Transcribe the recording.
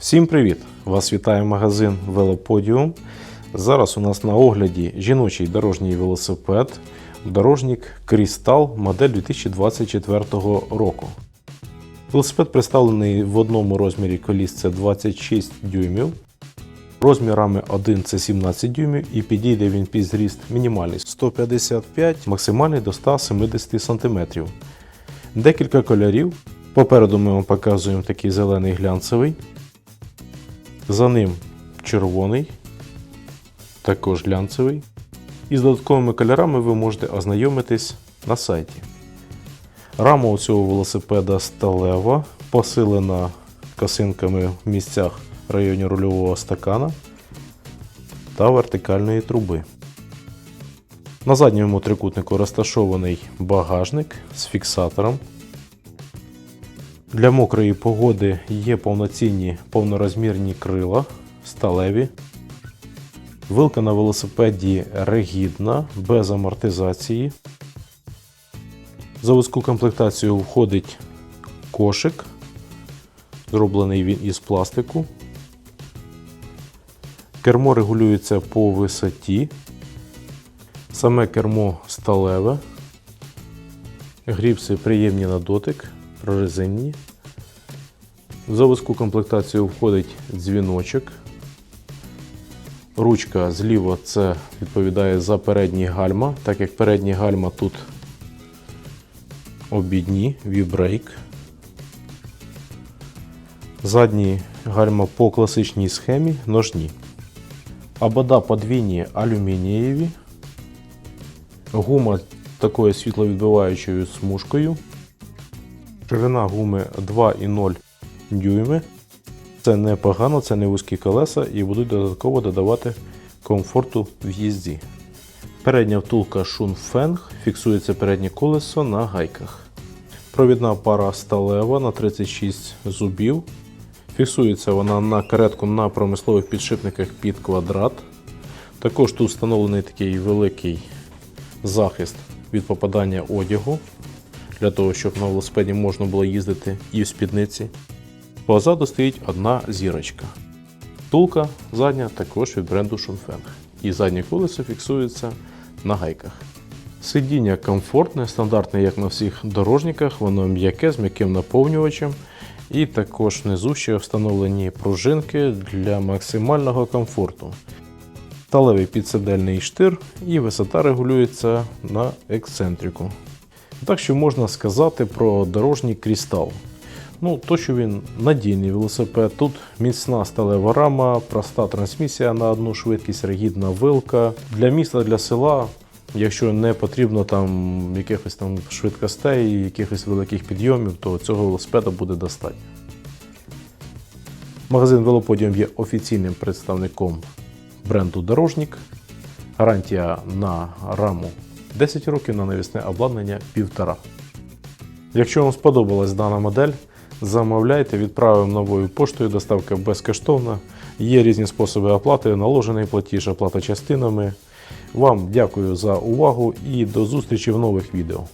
Всім привіт! Вас вітає магазин Велоподіум. Зараз у нас на огляді жіночий дорожній велосипед дорожник Крістал модель 2024 року. Велосипед представлений в одному розмірі коліс це 26 дюймів. Розмірами 1 це 17 дюймів і підійде він під зріст мінімальний 155, максимальний до 170 см. Декілька кольорів. Попереду ми вам показуємо такий зелений глянцевий. За ним червоний, також глянцевий. І з додатковими кольорами ви можете ознайомитись на сайті. Рама у цього велосипеда сталева, посилена косинками в місцях районі рульового стакана та вертикальної труби. На задньому трикутнику розташований багажник з фіксатором. Для мокрої погоди є повноцінні повнорозмірні крила сталеві. Вилка на велосипеді ригідна, без амортизації. В заводську комплектацію входить кошик. Зроблений він із пластику. Кермо регулюється по висоті. Саме кермо сталеве. Гріпси приємні на дотик, прорезинні. В заводську комплектацію входить дзвіночок. Ручка зліва це відповідає за передні гальма, так як передні гальма тут обідні, вібрейк. Задні гальма по класичній схемі ножні. Абода подвійні алюмінієві. Гума такою світловідбиваючою смужкою. Ширина гуми 2,0 дюйми. Це непогано, це не вузькі колеса і будуть додатково додавати комфорту в їзді. Передня втулка Шунфенг фіксується переднє колесо на гайках. Провідна пара сталева на 36 зубів. Фіксується вона на каретку на промислових підшипниках під квадрат. Також тут встановлений такий великий захист від попадання одягу, для того, щоб на велосипеді можна було їздити і в спідниці. Позаду стоїть одна зірочка. Втулка задня також від бренду Шунфенг. І заднє колесо фіксується на гайках. Сидіння комфортне, стандартне, як на всіх дорожниках, воно м'яке з м'яким наповнювачем. І також внизу ще встановлені пружинки для максимального комфорту. Сталевий підседельний штир і висота регулюється на ексцентрику. Так що можна сказати про дорожній крістал. Ну, то, що він надійний велосипед. Тут міцна сталева рама, проста трансмісія на одну швидкість, ригідна вилка. Для міста, для села, якщо не потрібно там якихось там швидкостей, якихось великих підйомів, то цього велосипеда буде достатньо. Магазин Велоподіум є офіційним представником бренду Дорожник. Гарантія на раму 10 років, на навісне обладнання 1,5. Якщо вам сподобалась дана модель, замовляйте, відправимо новою поштою, доставка безкоштовна. Є різні способи оплати, наложений платіж, оплата частинами. Вам дякую за увагу і до зустрічі в нових відео.